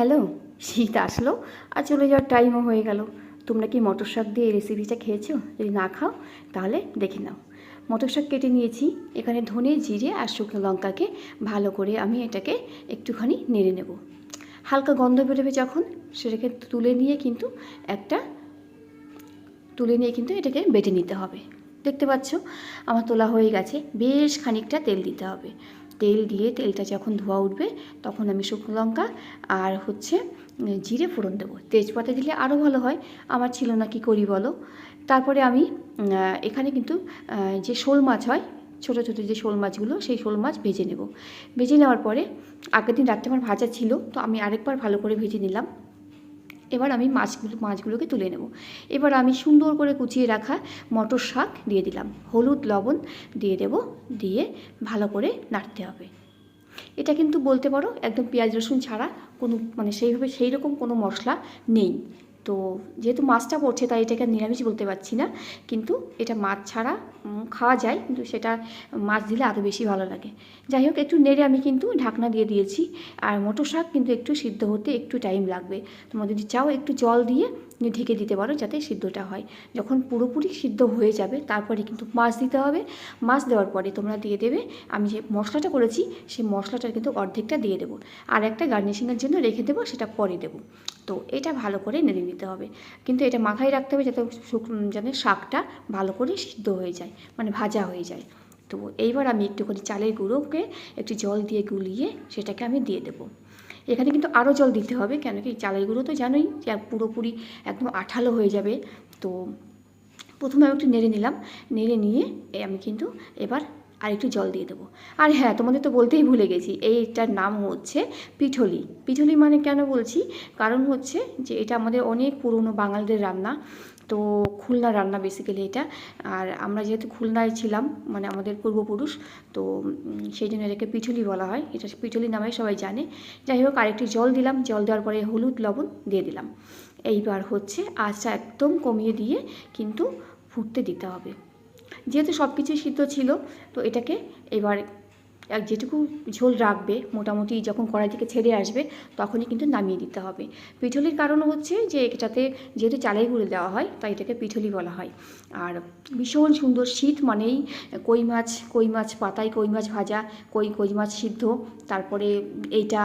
Hello, শীত আসলো আর চলে যাওয়ার টাইমও হয়ে গেল। তোমরা কি মটর শাক দিয়ে রেসিপিটা খেয়েছো? যদি না খাও, তাহলে দেখে নাও। মটর শাক কেটে নিয়েছি, এখানে ধনে, জিরে আর শুকনো লঙ্কাকে ভালো করে আমি এটাকে একটুখানি নেড়ে নেব। হালকা গন্ধ বেরোবে যখন, সেটাকে তুলে নিয়ে কিন্তু একটা, তুলে নিয়ে কিন্তু এটাকে বেটে নিতে হবে। দেখতে পাচ্ছ, আমার তোলা হয়ে গেছে, বেশ খানিকটা তেল দিতে হবে। তেল দিয়ে তেলটা যখন ধোয়া উঠবে, তখন আমি শুকনো লঙ্কা আর হচ্ছে জিরে ফোড়ন দেবো। তেজপাতা দিলে আরও ভালো হয়। আমার ছিল না কি করি বলো? তারপরে আমি এখানে কিন্তু যে শোল মাছ হয়, ছোটো ছোটো যে শোল মাছগুলো, সেই শোল মাছ ভেজে নেব। ভেজে নেওয়ার পরে, আগের দিন রাত্রে আমার ভাজা ছিল, তো আমি আরেকবার ভালো করে ভেজে নিলাম। এবার আমি মাছগুলো, মাছগুলোকে তুলে নেব। এবার আমি সুন্দর করে কুচিয়ে রাখা মটর শাক দিয়ে দিলাম। হলুদ, লবণ দিয়ে দেব, দিয়ে ভালো করে নাড়তে হবে। এটা কিন্তু বলতে পারো একদম পেঁয়াজ রসুন ছাড়া কোনো মানে সেইভাবে সেই রকম কোনো মশলা নেই। তো যেহেতু মাছটা পড়ছে, তাই এটাকে নিরামিষ বলতে পারছি না। কিন্তু এটা মাছ ছাড়া খাওয়া যায়, কিন্তু সেটা মাছ দিলে আরও বেশি ভালো লাগে। যাই হোক, একটু নেড়ে আমি কিন্তু ঢাকনা দিয়ে দিয়েছি। আর মোটর শাক কিন্তু একটু সিদ্ধ হতে একটু টাইম লাগবে। তোমরা যদি চাও একটু জল দিয়ে ঢেকে দিতে পারো যাতে সিদ্ধটা হয়। যখন পুরোপুরি সিদ্ধ হয়ে যাবে, তারপরে কিন্তু মাছ দিতে হবে। মাছ দেওয়ার পরে তোমরা দিয়ে দেবে, আমি যে মশলাটা করেছি, সেই মশলাটার কিন্তু অর্ধেকটা দিয়ে দেবো। আর একটা গার্নিশিংয়ের জন্য রেখে দেবো, সেটা পরে দেবো। তো এটা ভালো করে নেড়ে নিতে হবে। কিন্তু এটা মাথায় রাখতে হবে যাতে যাতে শাকটা ভালো করে সিদ্ধ হয়ে যায় মানে ভাজা হয়ে যায়। তো এইবার আমি একটুখানি চালের গুঁড়োকে একটু জল দিয়ে গুলিয়ে সেটাকে আমি দিয়ে দেবো। এখানে কিন্তু আরও জল দিতে হবে কেন কি চালের গুঁড়ো তো জানোই যে পুরোপুরি একদম আঠালো হয়ে যাবে। তো প্রথমে আমি একটু নেড়ে নিলাম, নেড়ে নিয়ে আমি কিন্তু এবার আর একটু জল দিয়ে দেবো। আর হ্যাঁ তোমাদের তো বলতেই ভুলে গেছি, এইটার নাম হচ্ছে পিঠলি। পিঠলি মানে কেন বলছি? কারণ হচ্ছে যে এটা আমাদের অনেক পুরনো বাঙালিদের রান্না, তো খুলনা রান্না বেসিক্যালি এটা। আর আমরা যেহেতু খুলনায় ছিলাম মানে আমাদের পূর্বপুরুষ, তো সেই জন্য এটাকে পিঠলি বলা হয়। এটা পিঠলি নামে সবাই জানে। যাই হোক, আরেকটু জল দিলাম, জল দেওয়ার পরে হলুদ, লবণ দিয়ে দিলাম। এইবার হচ্ছে আঁচটা একদম কমিয়ে দিয়ে কিন্তু ফুটতে দিতে হবে। যেহেতু সব কিছুই সিদ্ধ ছিল তো এটাকে এবার এক যেটুকু ঝোল রাখবে, মোটামুটি যখন কড়াই থেকে ছেড়ে আসবে, তখনই কিন্তু নামিয়ে দিতে হবে। পিঠলির কারণ হচ্ছে যে এটাতে যেহেতু চালাই গুঁড়ো দেওয়া হয়, তাই এটাকে পিঠলি বলা হয়। আর ভীষণ সুন্দর শীত মানেই কই মাছ কই মাছ পাতায় কই মাছ ভাজা, কই কই মাছ সিদ্ধ, তারপরে এইটা,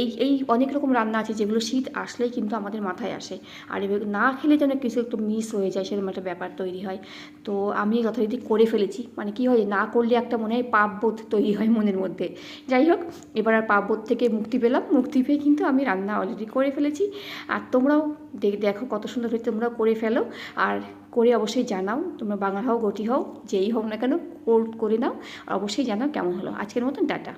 এই এই অনেক রকম রান্না আছে যেগুলো শীত আসলেই কিন্তু আমাদের মাথায় আসে। আর না খেলে যেন কিছু একটু মিস হয়ে যায়, সেরকম একটা ব্যাপার তৈরি হয়। তো আমি যথারীতি করে ফেলেছি। মানে কি হয়, না করলে একটা মনে হয় পাপ বোধ তৈরি হয় মনের মধ্যে। যাই হোক, এবার আর পাপবোধ থেকে মুক্তি পেলাম। মুক্তি পেয়ে কিন্তু আমি রান্না অলরেডি করে ফেলেছি। আর তোমরাও দেখ- কত সুন্দর হয়েছে তোমরাও করে ফেলো। আর করে অবশ্যই জানাও। তোমরা বাঙাল হও, গটি হও, যেই হোক না কেন কোর- করে নাও। আর অবশ্যই জানাও কেমন হলো। আজকের মতন, টাটা।